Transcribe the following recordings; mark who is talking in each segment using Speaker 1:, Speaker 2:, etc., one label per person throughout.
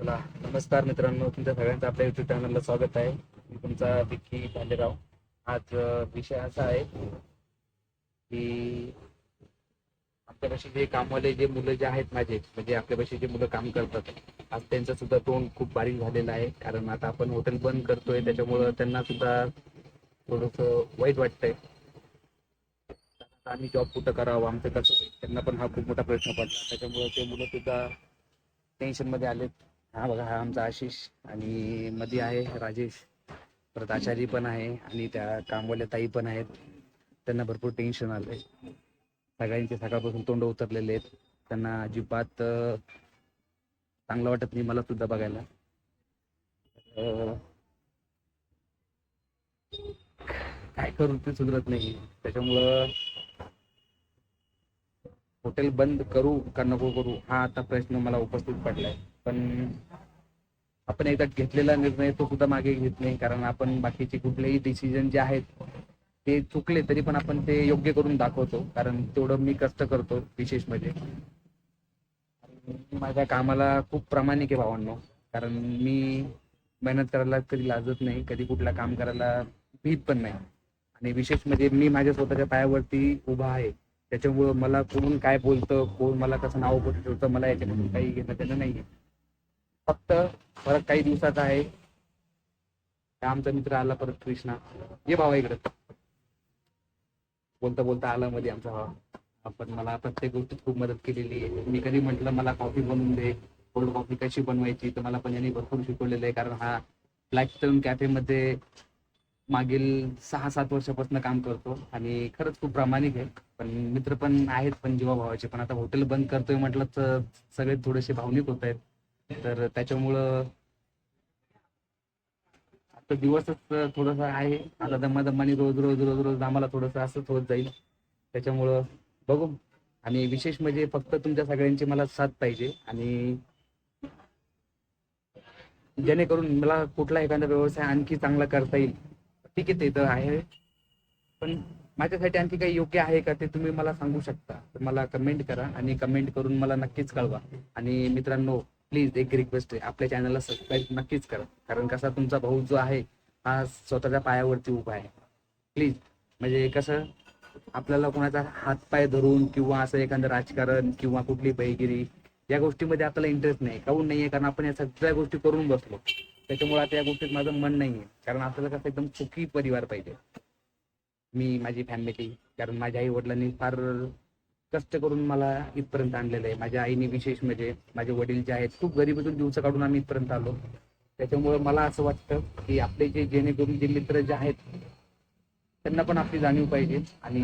Speaker 1: चला नमस्कार मित्रांनो तुमच्या सगळ्यांचं आपल्या युट्यूब चॅनलला स्वागत आहे. मी तुमचा विक्की भालेराव. आज विषय असा आहे की आपल्यापाशी जे कामवाले जे मुलं जे आहेत माझे म्हणजे आपल्यापाशी जे मुलं काम करतात आज त्यांचं सुद्धा तोंड खूप बारीक झालेलं आहे. कारण आता आपण हॉटेल बंद करतोय त्याच्यामुळं त्यांना सुद्धा थोडस वाईट वाटतंय. आम्ही जॉब कुठं करावं आमचं कसं त्यांना पण हा खूप मोठा प्रश्न पडला. त्याच्यामुळे ते मुलं सुद्धा टेन्शनमध्ये आलेत. हा बघा हा आमचा आशिष आणि मध्ये आहे राजेश. परत आचारी पण आहे आणि त्या कामवाल्या ताई पण आहेत. त्यांना भरपूर टेन्शन आलंय. सगळ्यांचे सकाळपासून तोंड उतरलेले आहेत. त्यांना अजिबात चांगलं वाटत नाही मला सुद्धा बघायला. काय करू ते सुधरत नाही. त्याच्यामुळं हॉटेल बंद करू का नको करू हा आता प्रश्न मला उपस्थित पडलाय. पण आपण एकदा घेतलेला निर्णय तो सुद्धा मागे घेत नाही कारण आपण बाकीचे कुठलेही डिसिजन जे आहेत ते चुकले तरी पण आपण ते योग्य करून दाखवतो कारण तेवढं मी कष्ट करतो विशेष म्हणजे माझ्या कामाला खूप प्रामाणिक आहे भावांनो कारण मी मेहनत करायला कधी लाजत नाही कधी कुठला काम करायला भीत पण नाही. आणि विशेष म्हणजे मी माझ्या स्वतःच्या पायावरती उभा आहे त्याच्यामुळं मला कोण काय बोलतं कोण मला कसं नाव कुठे ठेवतं मला याच्यामध्ये काही घेणं त्यानं नाहीये. फक्त परत काही दिवसाचा आहे. आमचा मित्र आला परत कृष्णा. ये भावा इकडे. बोलता बोलता आला मध्ये आमचा भाव. आपण मला प्रत्येक गोष्टीत खूप मदत केलेली आहे. मी कधी म्हटलं मला कॉफी बनवून दे. कोल्ड कॉफी कशी बनवायची? तर मला पण यांनी भरपूर शिकवलेलं आहे. कारण हा ब्लॅक स्टोन कॅफेमध्ये मागील सहा सात वर्षापासून काम करतो. आणि खरंच खूप प्रामाणिक आहे. पण मित्र पण आहेत पण जीवाभावाचे पण आता हॉटेल बंद करतोय म्हटलं तर सगळे थोडेसे भावनिक होत आहेत. तर त्याच्यामुळं आता दिवसच थोडस आहे. आता दमादमाने रोज रोज रोज रोज आम्हाला थोडस असंच होत जाईल. त्याच्यामुळं बघू. आणि विशेष म्हणजे फक्त तुमच्या सगळ्यांची मला साथ पाहिजे. आणि जेणेकरून मला कुठला एखादा व्यवसाय आणखी चांगला करता येईल. ठीक आहे ते तर आहे. पण माझ्यासाठी आणखी काही योग्य आहे का ते तुम्ही मला सांगू शकता. मला कमेंट करा आणि कमेंट करून मला नक्कीच कळवा. आणि मित्रांनो प्लीज एक रिक्वेस्ट आहे. आपल्या चॅनलला सबस्क्राईब नक्कीच करा. कारण कसा तुमचा भाऊ जो आहे हा स्वतःच्या पायावरती उभा आहे. प्लीज म्हणजे कसं आपल्याला कोणाचा हातपाय धरून किंवा असं एखादं राजकारण किंवा कुठली बहिगिरी या गोष्टीमध्ये आपल्याला इंटरेस्ट नाही. काहून नाहीये? कारण आपण या सगळ्या गोष्टी करून बसलो. त्याच्यामुळे आता या गोष्टीत माझं मन नाहीये. कारण आपल्याला कसं एकदम सुखी परिवार पाहिजे. मी माझी फॅमिली कारण माझ्या आई वडिलांनी फार कष्ट करून मला इथपर्यंत आणलेलं आहे. माझ्या आईने विशेष म्हणजे माझे वडील जे आहेत खूप गरिबीतून दिवस काढून आम्ही इथपर्यंत आलो. त्याच्यामुळे मला असं वाटतं की आपले जे जेणेकरून जे मित्र जे आहेत त्यांना पण आपली जाणीव पाहिजे. आणि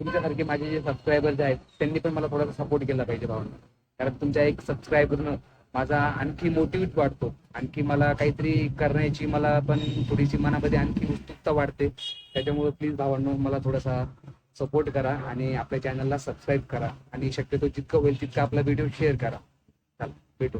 Speaker 1: तुमच्यासारखे माझे जे सबस्क्रायबर जे आहेत त्यांनी पण मला थोडासा सपोर्ट केला पाहिजे भावना. कारण तुमच्या एक सबस्क्रायबरनं माझा आणखी मोटिवेट वाढतो. आणखी मला काहीतरी करण्याची मला पण थोडीशी मनामध्ये आणखी उत्सुकता वाढते. त्याच्यामुळे प्लीज भावांनो मला थोडासा सपोर्ट करा आणि आपल्या चॅनलला सबस्क्राईब करा. आणि शक्यतो जितकं होईल तितकं आपला व्हिडिओ शेअर करा. चला भेटू.